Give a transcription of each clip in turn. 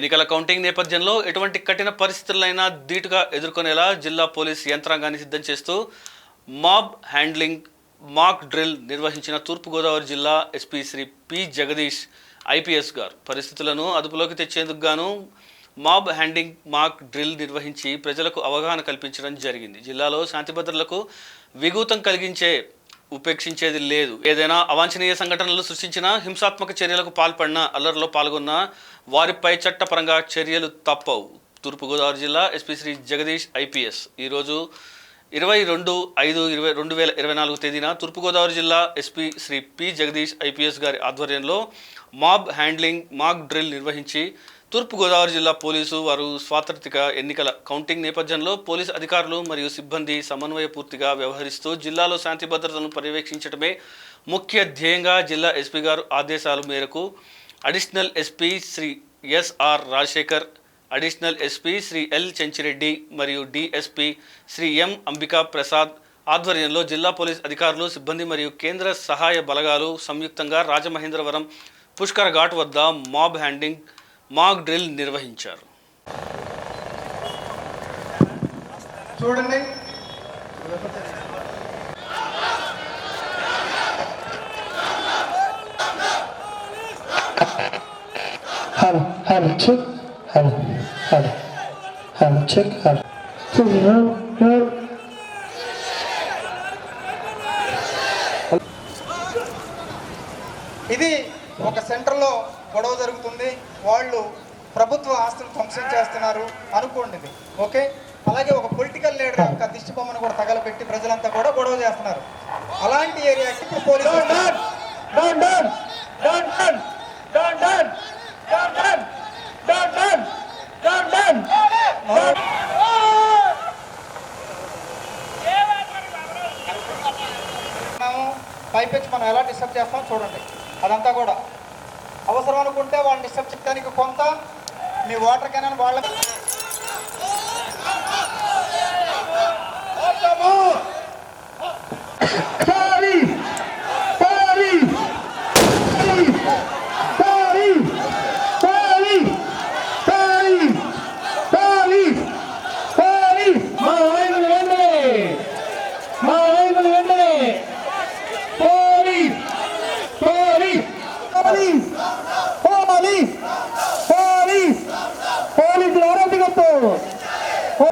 ఎన్నికల కౌంటింగ్ నేపథ్యంలో ఎటువంటి కఠిన పరిస్థితులైనా ధీటుగా ఎదుర్కొనేలా జిల్లా పోలీస్ యంత్రాంగాన్ని సిద్ధం చేస్తూ మాబ్ హ్యాండ్లింగ్ మాక్ డ్రిల్ నిర్వహించిన తూర్పుగోదావరి జిల్లా SP Sri P Jagadish IPS గారు. పరిస్థితులను అదుపులోకి తెచ్చేందుకు గాను మాబ్ హ్యాండింగ్ మాక్ డ్రిల్ నిర్వహించి ప్రజలకు అవగాహన కల్పించడం జరిగింది. జిల్లాలో శాంతిభద్రలకు విఘూతం కలిగించే ఉపేక్షించేది లేదు. ఏదైనా అవాంఛనీయ సంఘటనలు సృష్టించిన హింసాత్మక చర్యలకు పాల్పడిన అల్లర్లో పాల్గొన్న వారిపై చట్టపరంగా చర్యలు తప్పవు. తూర్పుగోదావరి జిల్లా ఎస్పీ శ్రీ జగదీష్ ఐపీఎస్. ఈరోజు ఇరవై రెండు ఐదు ఇరవై రెండు వేల ఇరవై నాలుగు తేదీన తూర్పుగోదావరి జిల్లా SP Sri P Jagadish IPS గారి ఆధ్వర్యంలో మాబ్ హ్యాండ్లింగ్ మాక్ డ్రిల్ నిర్వహించి తూర్పుగోదావరి జిల్లా పోలీసు వారు స్వాతంత్రిక ఎన్నికల కౌంటింగ్ నేపథ్యంలో పోలీసు అధికారులు మరియు సిబ్బంది సమన్వయపూర్తిగా వ్యవహరిస్తూ జిల్లాలో శాంతి భద్రతలను పర్యవేక్షించడమే ముఖ్య ధ్యేయంగా జిల్లా ఎస్పీ గారు ఆదేశాల మేరకు additional SP Sri SR Rajasekhar additional SP Sri L Chenchireddy మరియు డిఎస్పీ శ్రీ ఎం అంబికా ప్రసాద్ ఆధ్వర్యంలో జిల్లా పోలీస్ అధికారులు సిబ్బంది మరియు కేంద్ర సహాయ బలగాలు సంయుక్తంగా రాజమహేంద్రవరం పుష్కర్ ఘాట్ వద్ద మాబ్ హ్యాండింగ్ మాక్ డ్రిల్ నిర్వహించారు. చూడండి. Hello check hello hello check వాళ్ళు ప్రభుత్వ ఆస్తులు ధ్వంసం చేస్తున్నారు అనుకోండి ఓకే అలాగే ఒక పొలిటికల్ లీడర్ యొక్క దిష్టి బొమ్మను కూడా తగలబెట్టి ప్రజలంతా కూడా గొడవ చేస్తున్నారు అలాంటి ఏరియాకి పైపెచ్చి మనం ఎలా డిస్టర్బ్ చేస్తామో చూడండి అదంతా కూడా కొంత మీ ఓటర్ కెనాల్ వాళ్ళకి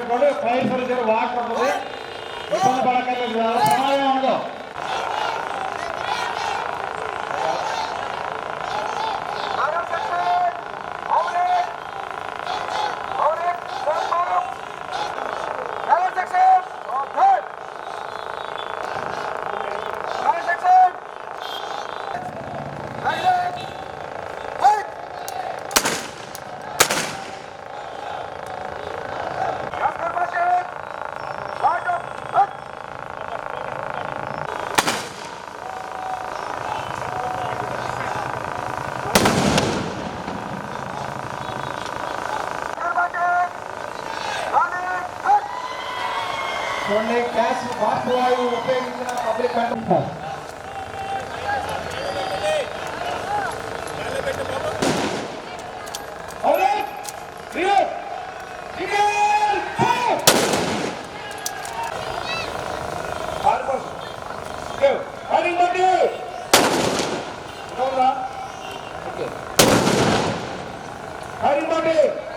ಒಳ್ಳೆ ಫೈಲ್ಸ್ ಜರ ವಾಕ್ ಬರ್ತದೆ ಇಪ್ಪತ್ತು ಬಾಳಕಲ್ಲಿ ಸಹಾಯ ಮಾಡೋದು కొన్ని గ్యాస్ బాంబు వాయువు ఉపయోగించిన పబ్లిక్ అంటున్నారు Hiding Monday!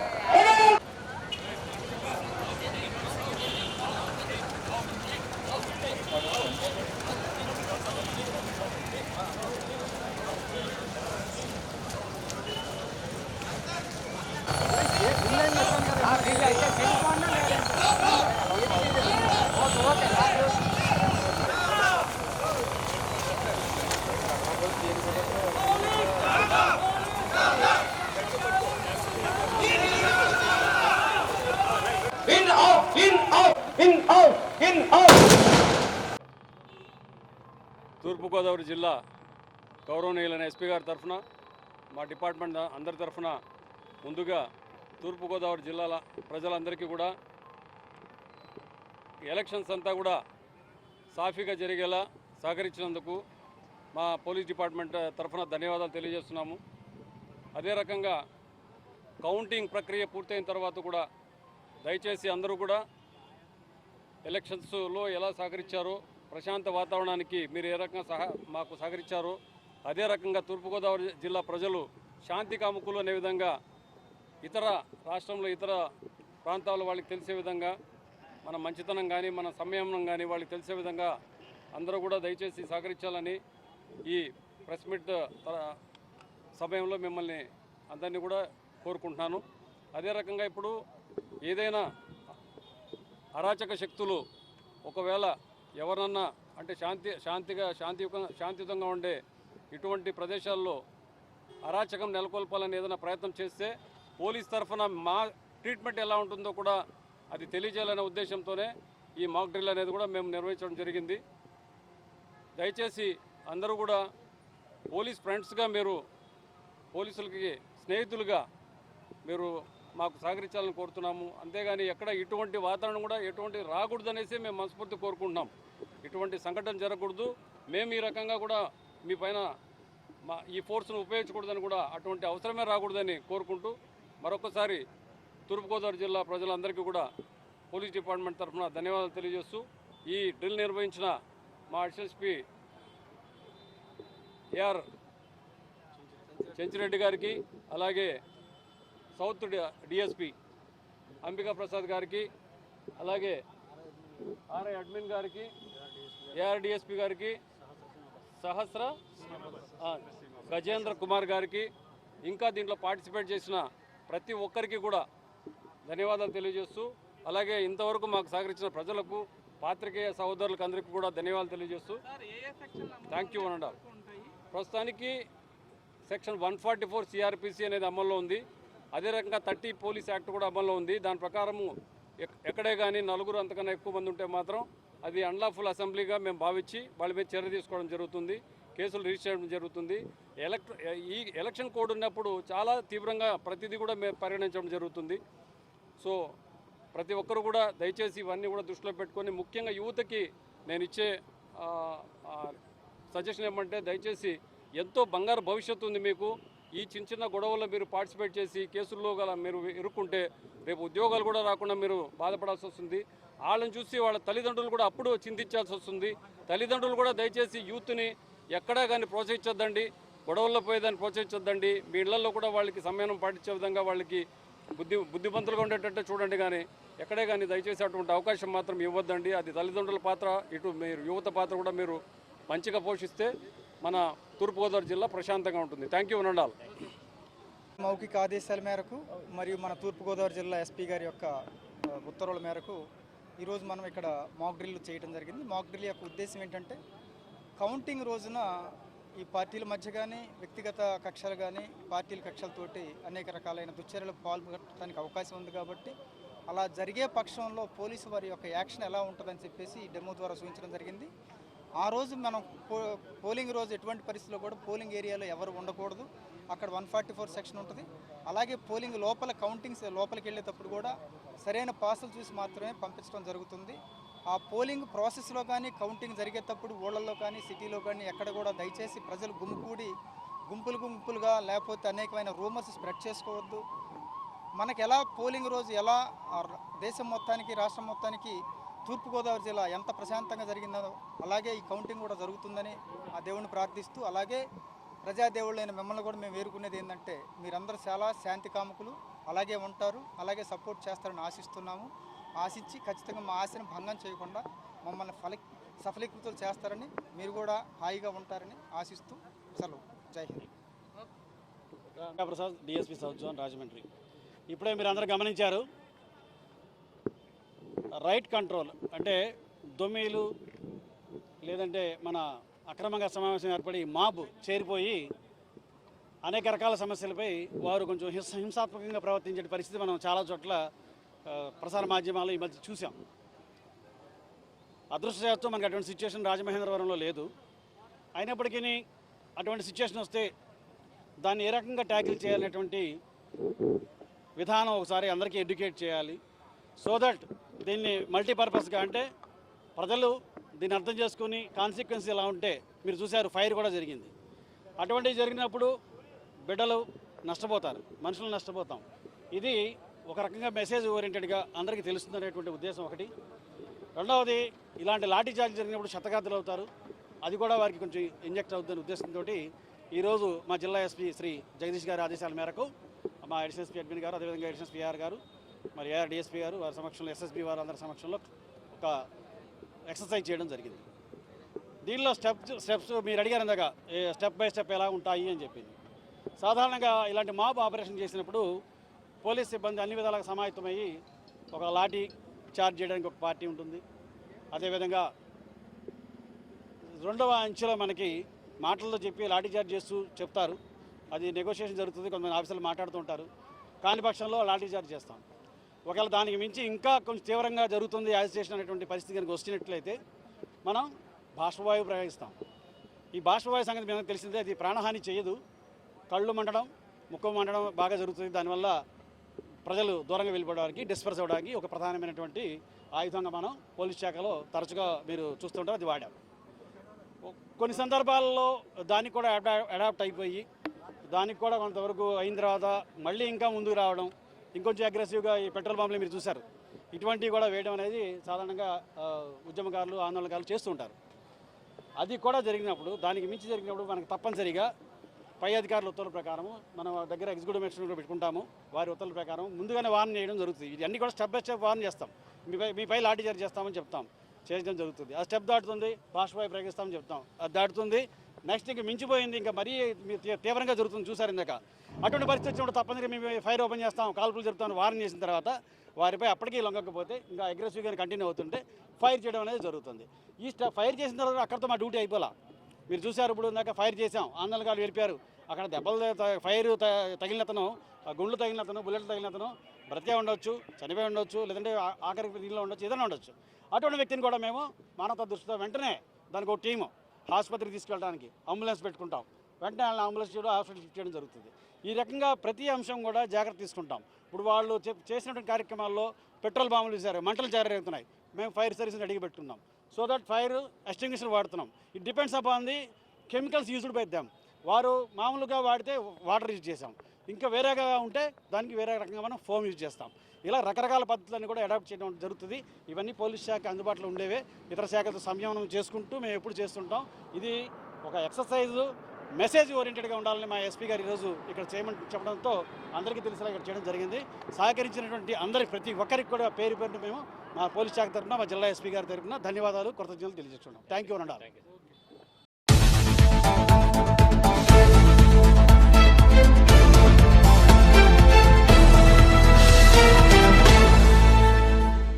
తూర్పుగోదావరి జిల్లా గౌరవనీయులైన ఎస్పీ గారి తరఫున మా డిపార్ట్మెంట్ అందరి తరఫున ముందుగా తూర్పుగోదావరి జిల్లాల ప్రజలందరికీ కూడా ఎలక్షన్స్ అంతా కూడా సాఫీగా జరిగేలా సహకరించినందుకు మా పోలీస్ డిపార్ట్మెంట్ తరఫున ధన్యవాదాలు తెలియజేస్తున్నాము. అదే రకంగా కౌంటింగ్ ప్రక్రియ పూర్తయిన తర్వాత కూడా దయచేసి అందరూ కూడా ఎలక్షన్స్లో ఎలా సహకరించారో ప్రశాంత వాతావరణానికి మీరు ఏ రకంగా సహ మాకు సహకరించారో అదే రకంగా తూర్పుగోదావరి జిల్లా ప్రజలు శాంతి కాముకులు అనే విధంగా ఇతర రాష్ట్రంలో ఇతర ప్రాంతాల వాళ్ళకి తెలిసే విధంగా మన మంచితనం కానీ మన సంయమనం కానీ వాళ్ళకి తెలిసే విధంగా అందరూ కూడా దయచేసి సహకరించాలని ఈ ప్రెస్ మీట్ సమయంలో మిమ్మల్ని అందరినీ కూడా కోరుకుంటున్నాను. అదే రకంగా ఇప్పుడు ఏదైనా అరాచక శక్తులు ఒకవేళ ఎవరన్నా అంటే శాంతి శాంతిగా శాంతియుతంగా శాంతియుతంగా ఉండే ఇటువంటి ప్రదేశాల్లో అరాచకం నెలకొల్పాలని ఏదైనా ప్రయత్నం చేస్తే పోలీస్ తరఫున మా ట్రీట్మెంట్ ఎలా ఉంటుందో కూడా అది తెలియజేయాలనే ఉద్దేశంతోనే ఈ మాక్ డ్రిల్ అనేది కూడా మేము నిర్వహించడం జరిగింది. దయచేసి అందరూ కూడా పోలీస్ ఫ్రెండ్స్గా మీరు పోలీసులకి స్నేహితులుగా మీరు మాకు సహకరించాలని కోరుతున్నాము. అంతేగాని ఎక్కడ ఇటువంటి వాతావరణం కూడా ఎటువంటి రాకూడదనేసి మేము మనస్ఫూర్తి కోరుకుంటున్నాం. ఇటువంటి సంఘటన జరగకూడదు. మేము ఈ రకంగా కూడా మీ పైన మా ఈ ఫోర్స్ను ఉపయోగించకూడదని కూడా అటువంటి అవసరమే రాకూడదని కోరుకుంటూ మరొకసారి తూర్పుగోదావరి జిల్లా ప్రజలందరికీ కూడా పోలీస్ డిపార్ట్మెంట్ తరఫున ధన్యవాదాలు తెలియజేస్తూ ఈ డ్రిల్ నిర్వహించిన మా ఎస్ఎస్పి ఏఆర్ చెంచిరెడ్డి గారికి అలాగే సౌత్ డిఎస్పి అంబికా ప్రసాద్ గారికి అలాగే ఆర్ఐ అడ్మిన్ గారికి ఏఆర్ డిఎస్పి గారికి సహస్ర గజేంద్ర కుమార్ గారికి ఇంకా దీంట్లో పార్టిసిపేట్ చేసిన ప్రతి ఒక్కరికి కూడా ధన్యవాదాలు తెలియజేస్తూ అలాగే ఇంతవరకు మాకు సహకరించిన ప్రజలకు పాత్రికేయ సహోదరులకు అందరికీ కూడా ధన్యవాదాలు తెలియజేస్తూ థ్యాంక్ యూ అనండా ప్రస్తుతానికి section one forty four CrPC అనేది అమల్లో ఉంది. అదే రకంగా థర్టీ పోలీస్ యాక్ట్ కూడా అమల్లో ఉంది. దాని ప్రకారము ఎక్- ఎక్కడే కానీ నలుగురు అంతకన్నా ఎక్కువ మంది ఉంటే మాత్రం అది అన్లాఫుల్ అసెంబ్లీగా మేము భావించి వాళ్ళ మీద చర్య తీసుకోవడం జరుగుతుంది. కేసులు రిజిస్టర్ చేయడం జరుగుతుంది. ఎలక్ట్ ఈ ఎలక్షన్ కోడ్ ఉన్నప్పుడు చాలా తీవ్రంగా ప్రతిదీ కూడా మేము పరిగణించడం జరుగుతుంది. సో ప్రతి ఒక్కరు కూడా దయచేసి ఇవన్నీ కూడా దృష్టిలో పెట్టుకొని ముఖ్యంగా యువతకి నేను ఇచ్చే సజెషన్ ఏమంటే దయచేసి ఎంతో బంగారు భవిష్యత్తు ఉంది మీకు. ఈ చిన్న చిన్న గొడవల్లో మీరు పార్టిసిపేట్ చేసి కేసుల్లో గల మీరు ఇరుక్కుంటే రేపు ఉద్యోగాలు కూడా రాకుండా మీరు బాధపడాల్సి వస్తుంది. వాళ్ళని చూసి వాళ్ళ తల్లిదండ్రులు కూడా అప్పుడు చింతించాల్సి వస్తుంది. తల్లిదండ్రులు కూడా దయచేసి యూత్ని ఎక్కడా కానీ ప్రోత్సహించొద్దండి. గొడవల్లో పోయేదాన్ని ప్రోత్సహించొద్దండి. మీ ఇళ్ళలో కూడా వాళ్ళకి సమయం పాటించే విధంగా వాళ్ళకి బుద్ధి బుద్ధిమంతులుగా ఉండేటట్టు చూడండి కానీ ఎక్కడే కానీ దయచేసి అటువంటి అవకాశం మాత్రం ఇవ్వద్దండి. అది తల్లిదండ్రుల పాత్ర ఇటు మీరు యువత పాత్ర కూడా మీరు మంచిగా పోషిస్తే మన తూర్పుగోదావరి జిల్లా ప్రశాంతంగా ఉంటుంది. థ్యాంక్ యూ ఉండాలి మౌఖిక ఆదేశాల మేరకు మరియు మన తూర్పుగోదావరి జిల్లా ఎస్పీ గారి యొక్క ఉత్తర్వుల మేరకు ఈరోజు మనం ఇక్కడ మాక్ డ్రిల్ చేయడం జరిగింది. మాక్ డ్రిల్ యొక్క ఉద్దేశం ఏంటంటే కౌంటింగ్ రోజున ఈ పార్టీల మధ్య కానీ వ్యక్తిగత కక్షలు కానీ పార్టీల కక్షలతోటి అనేక రకాలైన దుశ్చర్యలు పాల్గొనడానికి అవకాశం ఉంది కాబట్టి అలా జరిగే పక్షంలో పోలీసు వారి యొక్క యాక్షన్ ఎలా ఉంటుందని చెప్పేసి ఈ డెమో ద్వారా సూచించడం జరిగింది. ఆ రోజు మనం పో పోలింగ్ రోజు ఎటువంటి పరిస్థితుల్లో కూడా పోలింగ్ ఏరియాలో ఎవరు ఉండకూడదు. అక్కడ వన్ ఫార్టీ ఫోర్ సెక్షన్ ఉంటుంది. అలాగే పోలింగ్ లోపల కౌంటింగ్స్ లోపలికి వెళ్ళేటప్పుడు కూడా సరైన పాసులు చూసి మాత్రమే పంపించడం జరుగుతుంది. ఆ పోలింగ్ ప్రాసెస్లో కానీ కౌంటింగ్ జరిగేటప్పుడు ఊళ్ళల్లో కానీ సిటీలో కానీ ఎక్కడ కూడా దయచేసి ప్రజలు గుమ్ముకూడి గుంపులు గుంపులుగా లేకపోతే అనేకమైన రూమర్స్ స్ప్రెడ్ చేసుకోవద్దు. మనకు ఎలా పోలింగ్ రోజు ఎలా ఆ దేశం మొత్తానికి రాష్ట్రం మొత్తానికి తూర్పుగోదావరి జిల్లా ఎంత ప్రశాంతంగా జరిగిందో అలాగే ఈ కౌంటింగ్ కూడా జరుగుతుందని ఆ దేవుణ్ణి ప్రార్థిస్తూ అలాగే ప్రజాదేవుళ్ళైన మిమ్మల్ని కూడా మేము వేరుకునేది ఏంటంటే మీరందరూ చాలా శాంతి కాముకులు అలాగే ఉంటారు అలాగే సపోర్ట్ చేస్తారని ఆశిస్తున్నాము. ఆశించి ఖచ్చితంగా మా ఆశను భంగం చేయకుండా మమ్మల్ని ఫలి సఫలీకృతులు చేస్తారని మీరు కూడా హాయిగా ఉంటారని ఆశిస్తూ సెలవు. Jai Hind. Prasad DSP south zone Rajahmundry. ఇప్పుడే మీరు అందరూ గమనించారు రైట్ కంట్రోల్ అంటే దొమ్మీలు లేదంటే మన అక్రమంగా సమావేశం ఏర్పడి మాబ్ చేరిపోయి అనేక రకాల సమస్యలపై వారు కొంచెం హింస హింసాత్మకంగా ప్రవర్తించే పరిస్థితి మనం చాలా చోట్ల ప్రసార మాధ్యమాలు ఈ మధ్య చూసాం అదృష్టశాత్తు మనకి అటువంటి సిచ్యువేషన్ రాజమహేంద్రవరంలో లేదు. అయినప్పటికీ అటువంటి సిచ్యువేషన్ వస్తే దాన్ని ఏ రకంగా ట్యాకిల్ చేయాలనేటువంటి విధానం ఒకసారి అందరికీ ఎడ్యుకేట్ చేయాలి. సో దట్ దీన్ని మల్టీపర్పస్గా అంటే ప్రజలు దీన్ని అర్థం చేసుకుని కాన్సిక్వెన్స్ ఎలా ఉంటే మీరు చూశారు ఫైర్ కూడా జరిగింది. అటువంటివి జరిగినప్పుడు బిడ్డలు నష్టపోతారు మనుషులు నష్టపోతాం. ఇది ఒక రకంగా మెసేజ్ ఓరియంటెడ్గా అందరికీ తెలుస్తుందనేటువంటి ఉద్దేశం ఒకటి. రెండవది ఇలాంటి లాఠీ చార్జ్ జరిగినప్పుడు శతగాతులు అవుతారు. అది కూడా వారికి కొంచెం ఇంజెక్ట్ అవుతుందనే ఉద్దేశంతో ఈరోజు మా జిల్లా ఎస్పీ శ్రీ జగదీష్ గారి ఆదేశాల మేరకు మా ఎడిషన్ ఎస్పీ అడ్మిన్ గారు అదేవిధంగా ఎడిషన్ ఎస్పీ గారు మరి ఏఆర్ డిఎస్పీ గారు వారి సమక్షంలో ఎస్ఎస్పీ వారు అందరి సమక్షంలో ఒక ఎక్సర్సైజ్ చేయడం జరిగింది. దీనిలో స్టెప్ స్టెప్స్ మీరు అడిగారు ఇందాక స్టెప్ బై స్టెప్ ఎలా ఉంటాయి అని చెప్పింది. సాధారణంగా ఇలాంటి మాబ్ ఆపరేషన్ చేసినప్పుడు పోలీస్ సిబ్బంది అన్ని విధాలుగా సమాహితమయ్యి ఒక లాఠీ చార్జ్ చేయడానికి ఒక పార్టీ ఉంటుంది. అదేవిధంగా రెండవ అంచెలో మనకి మాటలతో చెప్పి లాఠీ చార్జ్ చేస్తూ చెప్తారు. అది నెగోషియేషన్ జరుగుతుంది కొంతమంది ఆఫీసర్లు మాట్లాడుతూ ఉంటారు. కాని పక్షంలో లాఠీ చార్జ్ చేస్తాం. ఒకవేళ దానికి మించి ఇంకా కొంచెం తీవ్రంగా జరుగుతుంది యాజిటేషన్ అనేటువంటి పరిస్థితి కనుక వచ్చినట్లయితే మనం బాష్పవాయువు ప్రయోగిస్తాం. ఈ బాష్పవాయు సంగతి మీద తెలిసిందే అది ప్రాణహాని చేయదు. కళ్ళు మండడం ముఖం మండడం బాగా జరుగుతుంది. దానివల్ల ప్రజలు దూరంగా వెళ్ళిపోవడానికి డిస్పర్స్ అవ్వడానికి ఒక ప్రధానమైనటువంటి ఆయుధంగా మనం పోలీస్ శాఖలో తరచుగా మీరు చూస్తుంటారు అది వాడాం. కొన్ని సందర్భాల్లో దానికి కూడా అడాప్ట్ అయిపోయి దానికి కూడా కొంతవరకు అయిన తర్వాత మళ్ళీ ఇంకా ముందుకు రావడం ఇంకొంచెం అగ్రెసివ్గా ఈ పెట్రోల్ బాంబులు మీరు చూశారు. ఇటువంటివి కూడా వేయడం అనేది సాధారణంగా ఉద్యమకారులు ఆందోళనకారులు చేస్తుంటారు అది కూడా జరిగినప్పుడు దానికి మించి జరిగినప్పుడు మనకు తప్పనిసరిగా పై అధికారుల ఉత్తర్వుల ప్రకారం మనం దగ్గర ఎగ్జిక్యూటివ్ మెషిన్ కూడా పెట్టుకుంటాము వారి ఉత్తర్వుల ప్రకారం ముందుగానే వార్న్ చేయడం జరుగుతుంది. ఇవన్నీ కూడా స్టెప్ బై స్టెప్ వార్న్ చేస్తాం. మీపై మీపై లాఠీ చార్జ్ చేస్తామని చెప్తాం. చేయడం జరుగుతుంది. ఆ స్టెప్ దాటుతుంది భాషపై ప్రయోగిస్తామని చెప్తాం. అది దాటుతుంది నెక్స్ట్ ఇంకా మించిపోయింది ఇంకా మరీ మీ తీవ్రంగా జరుగుతుంది చూసారు ఇందాక. అటువంటి పరిస్థితి వచ్చినప్పుడు తప్పనిసరిగా మేము ఫైర్ ఓపెన్ చేస్తాం కాల్పులు జరుపుతాం వార్న్ చేసిన తర్వాత వారిపై అప్పటికీ లొంగకపోతే ఇంకా అగ్రెసివ్గా కంటిన్యూ అవుతుంటే ఫైర్ చేయడం అనేది జరుగుతుంది. ఈ ఫైర్ చేసిన తర్వాత అక్కడితో మా డ్యూటీ అయిపోలా. మీరు చూశారు ఇప్పుడు ఇందాక ఫైర్ చేసాం ఆందోళనకాలు వెళ్ళిపోయారు. అక్కడ దెబ్బలు త- ఫైర్ త- తగిలిన ఆ గుండ్లు తగిలిన బుల్లెట్లు బుల్లెట్ బ్రతికే ఉండొచ్చు చనిపోయి ఉండొచ్చు లేదంటే ఆఖరికి నీళ్ళు ఉండొచ్చు ఏదైనా ఉండొచ్చు. అటువంటి వ్యక్తిని కూడా మేము మానవతా దృష్టితో వెంటనే దానికి ఒక టీము ఆసుపత్రికి తీసుకెళ్ళడానికి అంబులెన్స్ పెట్టుకుంటాం. వెంటనే వాళ్ళని అంబులెన్స్ చేయడం హాస్పిటల్ షిఫ్ట్ చేయడం జరుగుతుంది. ఈ రకంగా ప్రతి అంశం కూడా జాగ్రత్త తీసుకుంటాం. ఇప్పుడు వాళ్ళు చేసినటువంటి కార్యక్రమాల్లో పెట్రోల్ బాంబులు వేశారు మంటలు జారుగుతున్నాయి మేము ఫైర్ సర్వీస్ని అడిగి పెట్టుకున్నాం. సో దట్ ఫైర్ ఎస్టింగ్విషన్ వాడుతున్నాం. It depends upon the chemicals used by them వారు మామూలుగా వాడితే వాటర్ యూజ్ చేసాం ఇంకా వేరేగా ఉంటే దానికి వేరే రకంగా మనం ఫోమ్ యూజ్ చేస్తాం. ఇలా రకరకాల పద్ధతులన్నీ కూడా అడాప్ట్ చేయడం జరుగుతుంది. ఇవన్నీ పోలీస్ శాఖ అందుబాటులో ఉండేవే. ఇతర శాఖలతో సంయమనం చేసుకుంటూ మేము ఎప్పుడు చేస్తుంటాం. ఇది ఒక ఎక్సర్సైజ్ మెసేజ్ ఓరియంటెడ్గా ఉండాలని మా ఎస్పీ గారు ఈరోజు ఇక్కడ చేయమని చెప్పడంతో అందరికీ తెలిసేలా ఇక్కడ చేయడం జరిగింది. సహకరించినటువంటి అందరి ప్రతి ఒక్కరికి కూడా పేరు పేరున మేము మా పోలీస్ శాఖ తరఫున మా జిల్లా ఎస్పీ గారి తరఫున ధన్యవాదాలు కృతజ్ఞతలు తెలియజేస్తున్నాం. థ్యాంక్ యూ అనండి